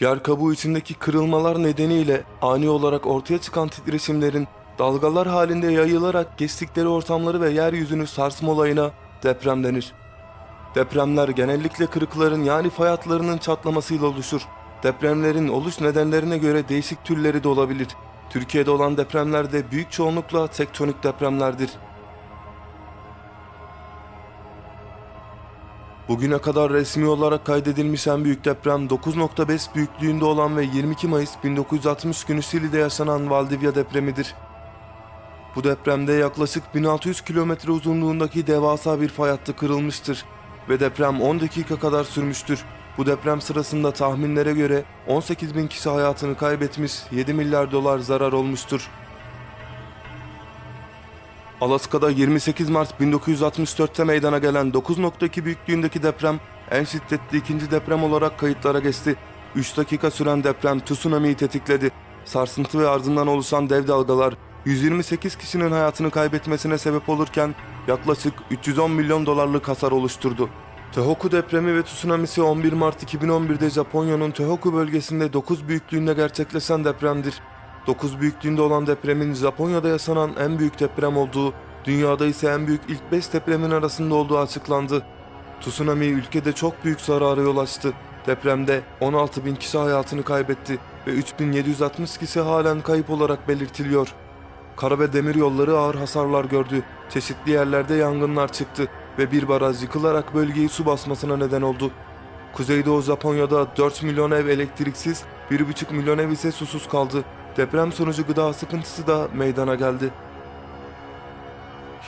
Yer kabuğu içindeki kırılmalar nedeniyle ani olarak ortaya çıkan titreşimlerin dalgalar halinde yayılarak geçtikleri ortamları ve yeryüzünü sarsma olayına deprem denir. Depremler genellikle kırıkların yani fay hatlarının çatlamasıyla oluşur. Depremlerin oluş nedenlerine göre değişik türleri de olabilir. Türkiye'de olan depremler de büyük çoğunlukla tektonik depremlerdir. Bugüne kadar resmi olarak kaydedilmiş en büyük deprem 9.5 büyüklüğünde olan ve 22 Mayıs 1960 günü Şili'de yaşanan Valdivia depremidir. Bu depremde yaklaşık 1600 kilometre uzunluğundaki devasa bir fay hattı kırılmıştır ve deprem 10 dakika kadar sürmüştür. Bu deprem sırasında tahminlere göre 18 bin kişi hayatını kaybetmiş, 7 milyar dolar zarar olmuştur. Alaska'da 28 Mart 1964'te meydana gelen 9.2 büyüklüğündeki deprem en şiddetli ikinci deprem olarak kayıtlara geçti. 3 dakika süren deprem tsunami'yi tetikledi. Sarsıntı ve ardından oluşan dev dalgalar 128 kişinin hayatını kaybetmesine sebep olurken yaklaşık 310 milyon dolarlık hasar oluşturdu. Tohoku depremi ve tsunamisi 11 Mart 2011'de Japonya'nın Tohoku bölgesinde 9 büyüklüğünde gerçekleşen depremdir. 9 büyüklüğünde olan depremin Japonya'da yaşanan en büyük deprem olduğu, dünyada ise en büyük ilk 5 depremin arasında olduğu açıklandı. Tsunami ülkede çok büyük zarara yol açtı. Depremde 16 bin kişi hayatını kaybetti ve 3760 kişi halen kayıp olarak belirtiliyor. Kara ve demir yolları ağır hasarlar gördü. Çeşitli yerlerde yangınlar çıktı ve bir baraj yıkılarak bölgeyi su basmasına neden oldu. Kuzeydoğu Japonya'da 4 milyon ev elektriksiz, 1,5 milyon ev ise susuz kaldı. Deprem sonucu gıda sıkıntısı da meydana geldi.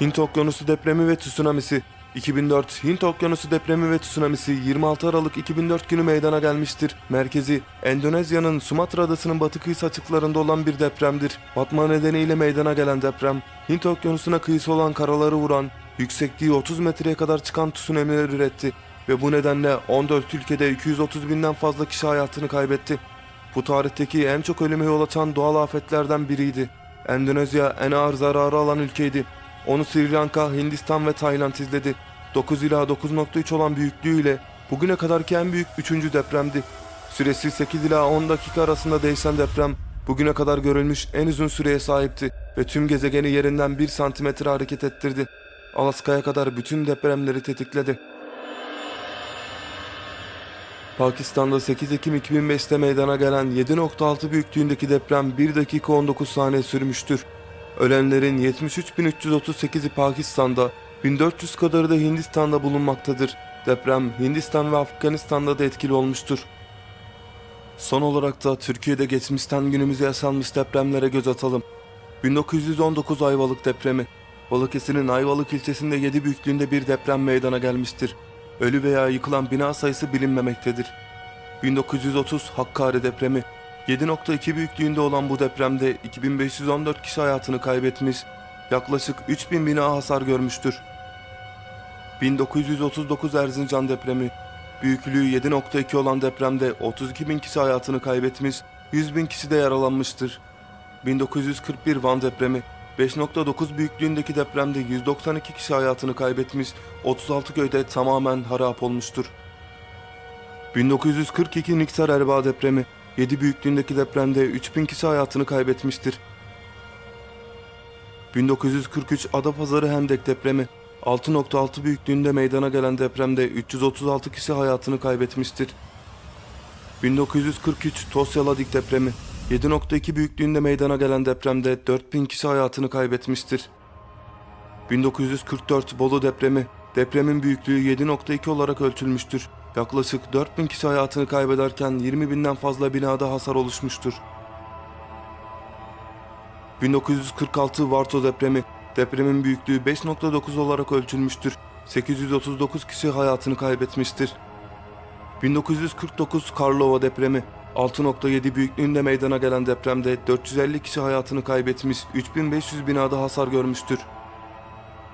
Hint Okyanusu depremi ve tsunamisi 2004 Hint Okyanusu depremi ve tsunamisi 26 Aralık 2004 günü meydana gelmiştir. Merkezi Endonezya'nın Sumatra adasının batı kıyısı açıklarında olan bir depremdir. Batma nedeniyle meydana gelen deprem, Hint Okyanusu'na kıyısı olan karaları vuran, yüksekliği 30 metreye kadar çıkan tsunamiler üretti ve bu nedenle 14 ülkede 230 binden fazla kişi hayatını kaybetti. Bu tarihteki en çok ölüme yol açan doğal afetlerden biriydi. Endonezya en ağır zararı alan ülkeydi. Onu Sri Lanka, Hindistan ve Tayland izledi. 9 ila 9.3 olan büyüklüğüyle bugüne kadarki en büyük 3. depremdi. Süresi 8 ila 10 dakika arasında değişen deprem bugüne kadar görülmüş en uzun süreye sahipti ve tüm gezegeni yerinden 1 santimetre hareket ettirdi. Alaska'ya kadar bütün depremleri tetikledi. Pakistan'da 8 Ekim 2005'te meydana gelen 7.6 büyüklüğündeki deprem 1 dakika 19 saniye sürmüştür. Ölenlerin 73.338'i Pakistan'da, 1400 kadarı da Hindistan'da bulunmaktadır. Deprem Hindistan ve Afganistan'da da etkili olmuştur. Son olarak da Türkiye'de geçmişten günümüze yaşanmış depremlere göz atalım. 1919 Ayvalık depremi. Balıkesir'in Ayvalık ilçesinde 7 büyüklüğünde bir deprem meydana gelmiştir. Ölü veya yıkılan bina sayısı bilinmemektedir. 1930 Hakkari depremi. 7.2 büyüklüğünde olan bu depremde 2514 kişi hayatını kaybetmiş, yaklaşık 3000 bina hasar görmüştür. 1939 Erzincan depremi. Büyüklüğü 7.2 olan depremde 32 bin kişi hayatını kaybetmiş, 100 bin kişi de yaralanmıştır. 1941 Van depremi. 5.9 büyüklüğündeki depremde 192 kişi hayatını kaybetmiş, 36 köyde tamamen harap olmuştur. 1942 Niksar Erbaa depremi. 7 büyüklüğündeki depremde 3000 kişi hayatını kaybetmiştir. 1943 Adapazarı Hendek depremi. 6.6 büyüklüğünde meydana gelen depremde 336 kişi hayatını kaybetmiştir. 1943 Tosyaladik depremi. 7.2 büyüklüğünde meydana gelen depremde 4000 kişi hayatını kaybetmiştir. 1944 Bolu depremi. Depremin büyüklüğü 7.2 olarak ölçülmüştür. Yaklaşık 4000 kişi hayatını kaybederken 20 binden fazla binada hasar oluşmuştur. 1946 Varto depremi. Depremin büyüklüğü 5.9 olarak ölçülmüştür. 839 kişi hayatını kaybetmiştir. 1949 Karlova depremi. 6.7 büyüklüğünde meydana gelen depremde 450 kişi hayatını kaybetmiş, 3500 binada hasar görmüştür.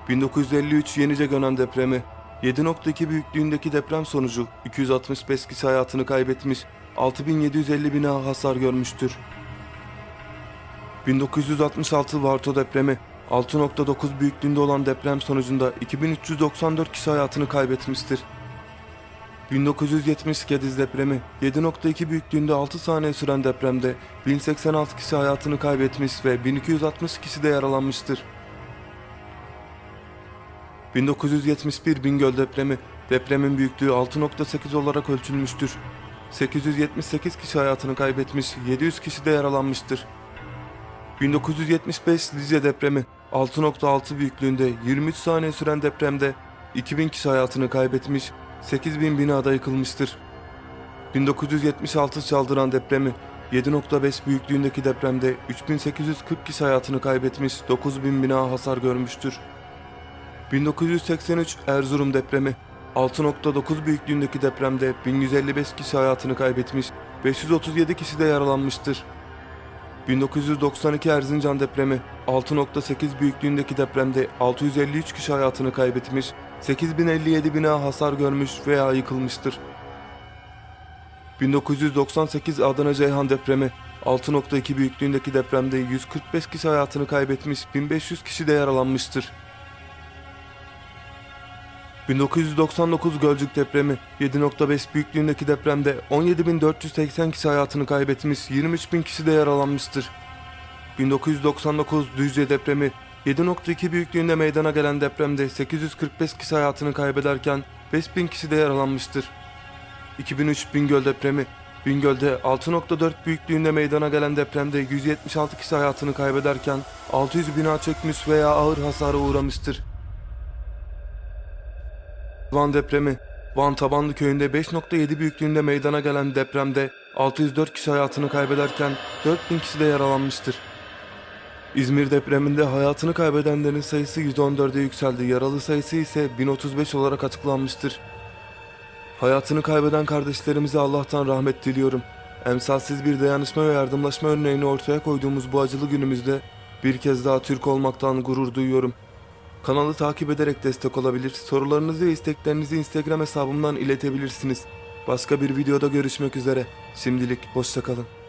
1953 Yenice Gönen depremi. 7.2 büyüklüğündeki deprem sonucu 265 kişi hayatını kaybetmiş, 6750 bina hasar görmüştür. 1966 Varto depremi 6.9 büyüklüğünde olan deprem sonucunda 2394 kişi hayatını kaybetmiştir. 1970 Gediz depremi 7.2 büyüklüğünde 6 saniye süren depremde 1086 kişi hayatını kaybetmiş ve 1260 kişi de yaralanmıştır. 1971 Bingöl depremi depremin büyüklüğü 6.8 olarak ölçülmüştür. 878 kişi hayatını kaybetmiş, 700 kişi de yaralanmıştır. 1975 Lice depremi 6.6 büyüklüğünde 23 saniye süren depremde 2000 kişi hayatını kaybetmiş, 8000 binada yıkılmıştır. 1976 Çaldıran depremi 7.5 büyüklüğündeki depremde 3840 kişi hayatını kaybetmiş, 9000 bina hasar görmüştür. 1983 Erzurum depremi 6.9 büyüklüğündeki depremde 1155 kişi hayatını kaybetmiş, 537 kişi de yaralanmıştır. 1992 Erzincan depremi 6.8 büyüklüğündeki depremde 653 kişi hayatını kaybetmiş, 8057 bina hasar görmüş veya yıkılmıştır. 1998 Adana Ceyhan depremi 6.2 büyüklüğündeki depremde 145 kişi hayatını kaybetmiş, 1500 kişi de yaralanmıştır. 1999 Gölcük depremi 7.5 büyüklüğündeki depremde 17.480 kişi hayatını kaybetmiş, 23.000 kişi de yaralanmıştır. 1999 Düzce depremi 7.2 büyüklüğünde meydana gelen depremde 845 kişi hayatını kaybederken 5000 kişi de yaralanmıştır. 2003 Bingöl depremi Bingöl'de 6.4 büyüklüğünde meydana gelen depremde 176 kişi hayatını kaybederken 600 bina çökmüş veya ağır hasara uğramıştır. Van depremi Van Tabanlı köyünde 5.7 büyüklüğünde meydana gelen depremde 604 kişi hayatını kaybederken 4000 kişi de yaralanmıştır. İzmir depreminde hayatını kaybedenlerin sayısı 114'e yükseldi. Yaralı sayısı ise 1035 olarak açıklanmıştır. Hayatını kaybeden kardeşlerimize Allah'tan rahmet diliyorum. Emsalsiz bir dayanışma ve yardımlaşma örneğini ortaya koyduğumuz bu acılı günümüzde bir kez daha Türk olmaktan gurur duyuyorum. Kanalı takip ederek destek olabilir, sorularınızı ve isteklerinizi Instagram hesabımdan iletebilirsiniz. Başka bir videoda görüşmek üzere. Şimdilik hoşçakalın.